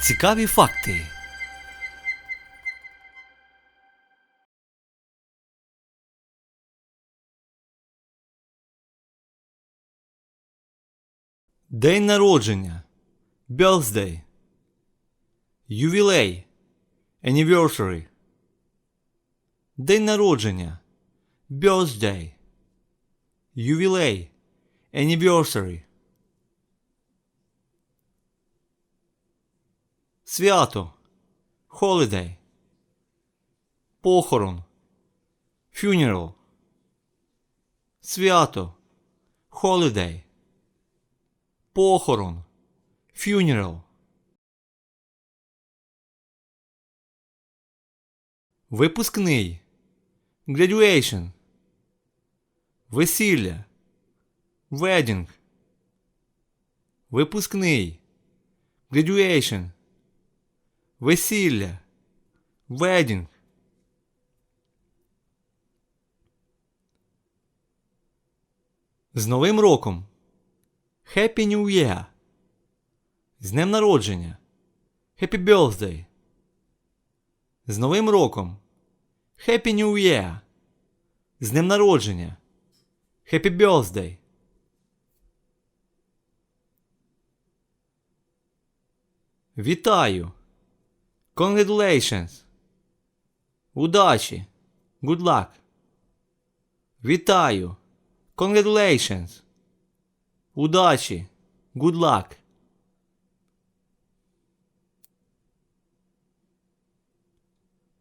Цікаві факти. День народження. Birthday. Ювілей. Anniversary. День народження. Birthday. Ювілей. Anniversary. Свято. Holiday. Похорон. Funeral. Свято. Holiday. Похорон. Funeral. Випускний. Graduation. Весілля. Wedding. Випускний. Graduation. Весілля. Wedding. З Новим роком. Happy New Year. З днем народження. Happy Birthday. З Новим роком. Happy New Year. З днем народження. Happy Birthday. Вітаю. Congratulations. Удачі. Good luck. Вітаю. Congratulations. Удачі. Good luck.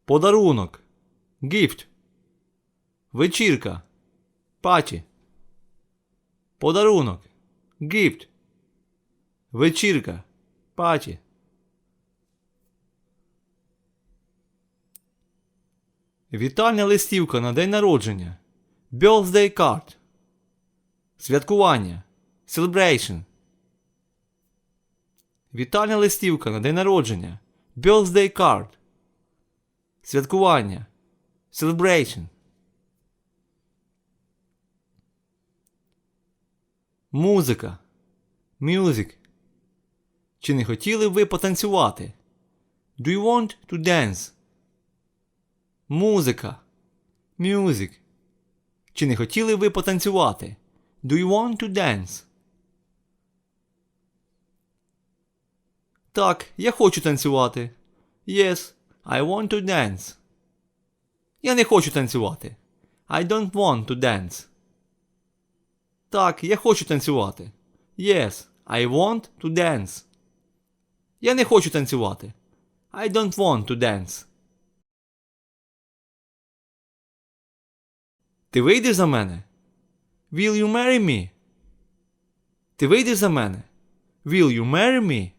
Подарунок. Gift. Вечірка. Паті. Подарунок. Gift. Вечірка. Паті. Вітальна листівка на день народження. Birthday card. Святкування. Celebration. Вітальна листівка на день народження. Birthday card. Святкування. Celebration. Музика. Music. Чи не хотіли б ви потанцювати? Do you want to dance? Музика. Music. Чи не хотіли ви потанцювати? Do you want to dance? Так, я хочу танцювати. Yes, I want to dance. Я не хочу танцювати. I don't want to dance. Так, я хочу танцювати. Yes, I want to dance. Я не хочу танцювати. I don't want to dance. Ти вийдеш за мене? Will you marry me? Ти вийдеш за мене? Will you marry me?